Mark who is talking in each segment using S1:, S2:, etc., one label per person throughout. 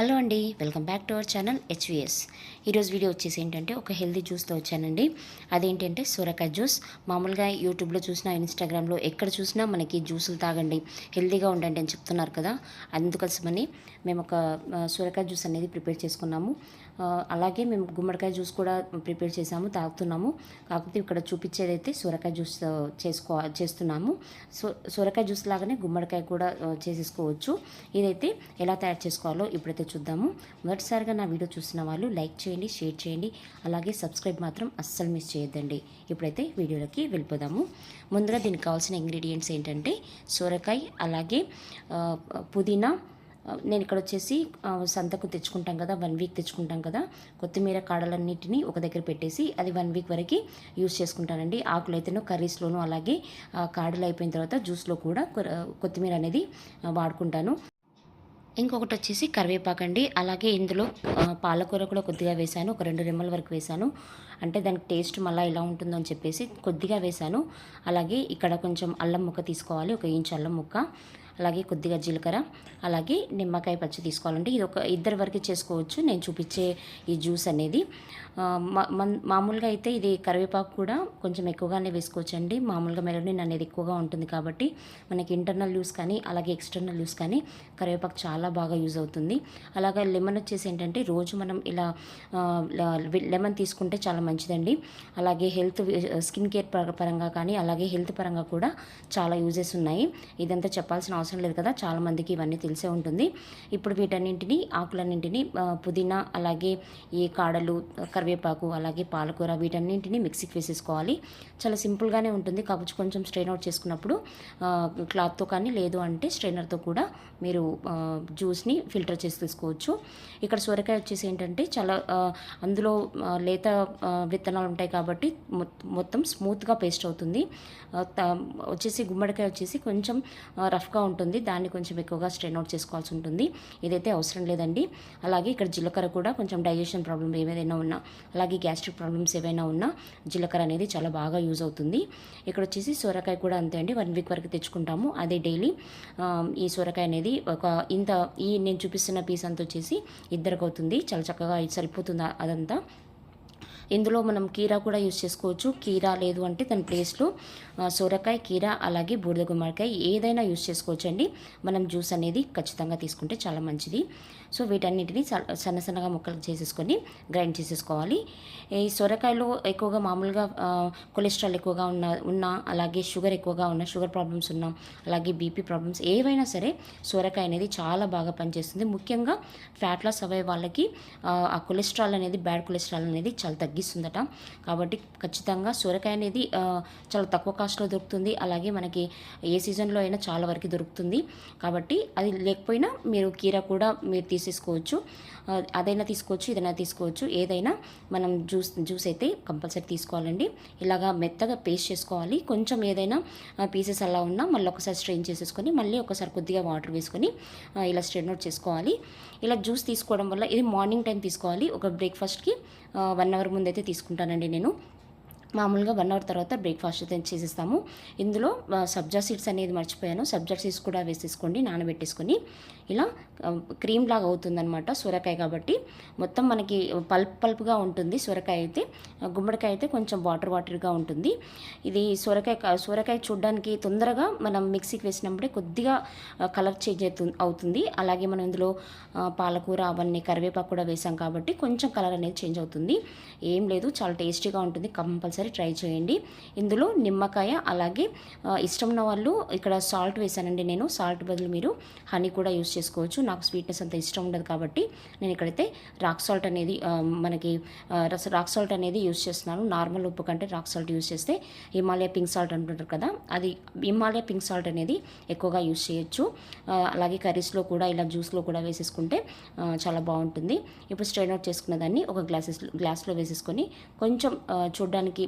S1: Hello అండి welcome back to our channel HVS. ఈరోజు video వచ్చేసి ఏంటంటే ఒక హెల్తీ జ్యూస్తో వచ్చానండి. అదేంటంటే సొరకాయ జ్యూస్. మామూలుగా యూట్యూబ్లో చూసినా ఇన్స్టాగ్రామ్లో ఎక్కడ చూసినా మనకి జ్యూసులు తాగండి హెల్దీగా ఉండండి అని చెప్తున్నారు కదా. అందుకోసమని మేము ఒక సొరకాయ జ్యూస్ అనేది ప్రిపేర్ చేసుకున్నాము. అలాగే మేము గుమ్మడికాయ జ్యూస్ కూడా ప్రిపేర్ చేసాము తాగుతున్నాము. కాకపోతే ఇక్కడ చూపించేది అయితే సొరకాయ జ్యూస్ చేసుకో చేస్తున్నాము. సో సొరకాయ జ్యూస్ లాగానే గుమ్మడికాయ కూడా చేసేసుకోవచ్చు. ఇదైతే ఎలా తయారు చేసుకోవాలో ఇప్పుడైతే చూద్దాము. మొదటిసారిగా నా వీడియో చూసిన వాళ్ళు లైక్ చేయండి షేర్ చేయండి అలాగే సబ్స్క్రైబ్ మాత్రం అస్సలు మిస్ చేయొద్దండి. ఇప్పుడైతే వీడియోలోకి వెళ్ళిపోదాము. ముందుగా దీనికి కావాల్సిన ఇంగ్రీడియంట్స్ ఏంటంటే సొరకాయ అలాగే పుదీనా నేను ఇక్కడ వచ్చేసి సంతకు తెచ్చుకుంటాం కదా వన్ వీక్ తెచ్చుకుంటాం కదా కొత్తిమీర కాడలన్నిటిని ఒక దగ్గర పెట్టేసి అది వన్ వీక్ వరకు యూస్ చేసుకుంటానండి. ఆకులు అయితేనో కర్రీస్లోనూ అలాగే కాడలు అయిపోయిన తర్వాత జ్యూస్లో కూడా కొర- కొత్తిమీర అనేది వాడుకుంటాను. ఇంకొకటి వచ్చేసి కరివేపాకు అండి అలాగే ఇందులో పాలకూర కూడా కొద్దిగా వేశాను. ఒక రెండు రెమ్మల వరకు వేశాను. అంటే దానికి టేస్ట్ మళ్ళీ ఎలా ఉంటుందో అని చెప్పేసి కొద్దిగా వేశాను. అలాగే ఇక్కడ కొంచెం అల్లం ముక్క తీసుకోవాలి. ఒక ఇంచు అల్లం ముక్క. అలాగే కొద్దిగా జీలకర్ర అలాగే నిమ్మకాయ పచ్చి తీసుకోవాలంటే ఇది ఒక ఇద్దరి వరకు చేసుకోవచ్చు. నేను చూపించే ఈ జ్యూస్ అనేది. మన్- మామూలుగా అయితే ఇది కరివేపాకు కూడా కొంచెం ఎక్కువగానే వేసుకోవచ్చు అండి మామూలుగా మెలనిన్ అనేది ఎక్కువగా ఉంటుంది కాబట్టి మనకి ఇంటర్నల్ యూస్ కానీ అలాగే ఎక్స్టర్నల్ యూస్ కానీ కరివేపాకు చాలా బాగా యూజ్ అవుతుంది. అలాగే లెమన్ వచ్చేసి ఏంటంటే రోజు మనం ఇలా లెమన్ తీసుకుంటే చాలా మంచిదండి. అలాగే హెల్త్ స్కిన్ కేర్ పర- పరంగా కానీ అలాగే హెల్త్ పరంగా కూడా చాలా యూజెస్ ఉన్నాయి. ఇదంతా చెప్పాల్సిన అవసరం అవసరం లేదు కదా. చాలామందికి ఇవన్నీ తెలిసే ఉంటుంది. ఇప్పుడు వీటన్నింటిని ఆకులన్నింటినీ పుదీనా అలాగే ఈ కాడలు కరివేపాకు అలాగే పాలకూర వీటన్నింటినీ మిక్సీకి వేసేసుకోవాలి. చాలా సింపుల్గానే ఉంటుంది. కాకపోతే కొంచెం స్ట్రెయిన్ అవుట్ చేసుకున్నప్పుడు క్లాత్తో కానీ లేదు అంటే స్ట్రైనర్తో కూడా మీరు జ్యూస్ని ఫిల్టర్ చేసి తీసుకోవచ్చు. ఇక్కడ సొరకాయ వచ్చేసి ఏంటంటే చాలా అందులో లేత విత్తనాలు ఉంటాయి కాబట్టి మొత్తం స్మూత్గా పేస్ట్ అవుతుంది. త- వచ్చేసి గుమ్మడికాయ వచ్చేసి కొంచెం రఫ్గా ఉంటుంది. దాన్ని కొంచెం ఎక్కువగా స్ట్రెయిన్ అవుట్ చేసుకోవాల్సి ఉంటుంది. ఇదైతే అవసరం లేదండి. అలాగే ఇక్కడ జీలకర్ర కూడా కొంచెం డైజెషన్ ప్రాబ్లం ఏదైనా ఉన్నా అలాగే గ్యాస్ట్రిక్ ప్రాబ్లమ్స్ ఏవైనా ఉన్నా జీలకర్ర అనేది చాలా బాగా యూజ్ అవుతుంది. ఇక్కడ వచ్చేసి సొరకాయ కూడా అంతే అండి. వన్ వీక్ వరకు తెచ్చుకుంటాము. అదే డైలీ ఈ సొరకాయ అనేది ఒక ఇంత ఈ నేను చూపిస్తున్న పీస్ అంతా వచ్చేసి ఇద్దరికి అవుతుంది. చాలా చక్కగా సరిపోతుంది అదంతా? ఇందులో మనం కీరా కూడా యూస్ చేసుకోవచ్చు. కీరా లేదు అంటే దాని ప్లేస్లో సొరకాయ కీరా అలాగే బూడిద గుమ్మడికాయ ఏదైనా యూస్ చేసుకోవచ్చు అండి మనం జ్యూస్ అనేది ఖచ్చితంగా తీసుకుంటే చాలా మంచిది. సో వీటన్నిటిని సన్న సన్నగా ముక్కలు చేసేసుకొని గ్రైండ్ చేసేసుకోవాలి. ఈ సొరకాయలో ఎక్కువగా మామూలుగా కొలెస్ట్రాల్ ఎక్కువగా ఉన్న ఉన్న అలాగే షుగర్ ఎక్కువగా ఉన్న షుగర్ ప్రాబ్లమ్స్ ఉన్న అలాగే బీపీ ప్రాబ్లమ్స్ ఏవైనా సరే సొరకాయ అనేది చాలా బాగా పనిచేస్తుంది. ముఖ్యంగా ఫ్యాట్ లాస్ అవే వాళ్ళకి ఆ, కొలెస్ట్రాల్ అనేది బ్యాడ్ కొలెస్ట్రాల్ అనేది చాలా తగ్గి తగ్గిస్తుందట. కాబట్టి ఖచ్చితంగా సొరకాయ అనేది చాలా తక్కువ కాస్ట్లో దొరుకుతుంది. అలాగే మనకి ఏ సీజన్లో అయినా చాలా వరకు దొరుకుతుంది. కాబట్టి అది లేకపోయినా మీరు కీర కూడా మీరు తీసేసుకోవచ్చు. అదైనా తీసుకోవచ్చు ఏదైనా తీసుకోవచ్చు. ఏదైనా మనం జ్యూస్ జ్యూస్ అయితే కంపల్సరీ తీసుకోవాలండి. ఇలాగా మెత్తగా పేస్ట్ చేసుకోవాలి. కొంచెం ఏదైనా పీసెస్ అలా ఉన్నా మళ్ళీ ఒకసారి స్ట్రెయిన్ చేసేసుకొని మళ్ళీ ఒకసారి కొద్దిగా వాటర్ వేసుకొని ఇలా స్ట్రెయిన్ అవుట్ చేసుకోవాలి. ఇలా జ్యూస్ తీసుకోవడం వల్ల ఇది మార్నింగ్ టైం తీసుకోవాలి. ఒక బ్రేక్ఫాస్ట్కి వన్ అవర్ ముందైతే తీసుకుంటానండి నేను. మామూలుగా వన్ అవర్ తర్వాత బ్రేక్ఫాస్ట్ అయితే చేసేస్తాము. ఇందులో సబ్జా సీడ్స్ అనేది మర్చిపోయాను. సబ్జా సీడ్స్ కూడా వేసేసుకోండి నానబెట్టేసుకొని. ఇలా క్రీమ్ లాగా అవుతుందన్నమాట సొరకాయ కాబట్టి. మొత్తం మనకి పల్ప్ పల్ప్గా ఉంటుంది సొరకాయ అయితే. గుమ్మడికాయ అయితే కొంచెం వాటర్ వాటర్గా ఉంటుంది. ఇది సొరకాయ సొరకాయ చూడడానికి తొందరగా మనం మిక్సీకి వేసినప్పుడే కొద్దిగా కలర్ చేంజ్ అవుతుంది అవుతుంది. అలాగే మనం ఇందులో పాలకూర అవన్నీ కరివేపాకు కూడా వేసాం కాబట్టి కొంచెం కలర్ అనేది చేంజ్ అవుతుంది. ఏం లేదు చాలా టేస్టీగా ఉంటుంది కంపల్సరీ ట్రై చేయండి. ఇందులో నిమ్మకాయ అలాగే ఇష్టం ఉన్న వాళ్ళు ఇక్కడ సాల్ట్ వేసానండి నేను. సాల్ట్ బదులు మీరు హనీ కూడా యూస్ చేసుకోవచ్చు. నాకు స్వీట్నెస్ అంత ఇష్టం ఉండదు కాబట్టి నేను ఇక్కడైతే రాక్ సాల్ట్ అనేది మనకి రాక్ సాల్ట్ అనేది యూస్ చేస్తున్నాను. నార్మల్ ఉప్పు కంటే రాక్ సాల్ట్ యూస్ చేస్తే హిమాలయ పింక్ సాల్ట్ అంటుంటారు కదా అది హిమాలయ పింక్ సాల్ట్ అనేది ఎక్కువగా యూస్ చేయొచ్చు. అలాగే కర్రీస్లో కూడా ఇలా జ్యూస్లో కూడా వేసేసుకుంటే చాలా బాగుంటుంది. ఇప్పుడు స్ట్రైన్ అవుట్ చేసుకున్న దాన్ని ఒక గ్లాసెస్ గ్లాస్లో వేసేసుకొని కొంచెం చూడడానికి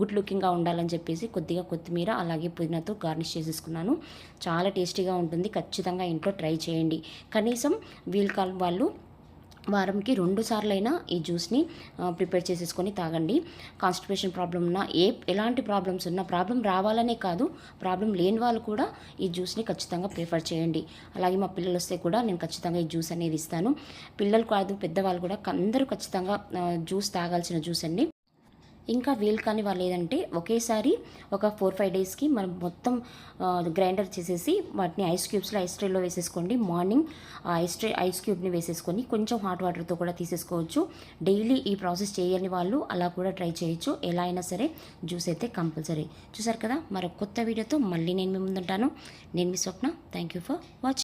S1: గుడ్ లుకింగ్గా ఉండాలని చెప్పేసి కొద్దిగా కొత్తిమీర అలాగే పుదీనాతో గార్నిష్ చేసేసుకున్నాను. చాలా టేస్టీగా ఉంటుంది. ఖచ్చితంగా ఇంట్లో ట్రై చేయండి. కనీసం వీల్ కాల్ వాళ్ళు వారంకి రెండు సార్లైనా ఈ జ్యూస్ని ప్రిపేర్ చేసేసుకొని తాగండి. కాన్స్టిపేషన్ ప్రాబ్లం ఉన్నా ఏ ఎలాంటి ప్రాబ్లమ్స్ ఉన్నా ప్రాబ్లం రావాలనే కాదు ప్రాబ్లం లేని వాళ్ళు కూడా ఈ జ్యూస్ని ఖచ్చితంగా ప్రిఫర్ చేయండి. అలాగే మా పిల్లలు వస్తే కూడా నేను ఖచ్చితంగా ఈ జ్యూస్ అనేది ఇస్తాను. పిల్లలు కాదు పెద్దవాళ్ళు కూడా అందరూ ఖచ్చితంగా జ్యూస్ తాగాల్సిన జ్యూస్ అండి. ఇంకా వీలు కాని వాళ్ళు ఏదంటే ఒకేసారి ఒక ఫోర్ ఫైవ్ డేస్కి మనం మొత్తం గ్రైండర్ చేసేసి వాటిని ఐస్ క్యూబ్స్లో ఐస్ ట్రేలో వేసేసుకోండి. మార్నింగ్ ఐస్ ట్రే ఐస్ క్యూబ్ని వేసేసుకొని కొంచెం హాట్ వాటర్తో కూడా తీసేసుకోవచ్చు. డైలీ ఈ ప్రాసెస్ చేయని వాళ్ళు అలా కూడా ట్రై చేయొచ్చు. ఎలా అయినా సరే జ్యూస్ అయితే కంపల్సరీ చూసారు కదా? మరొక కొత్త వీడియోతో మళ్ళీ నేను మీ ముందుంటాను. నేను మీ Swapna. Thank you for watching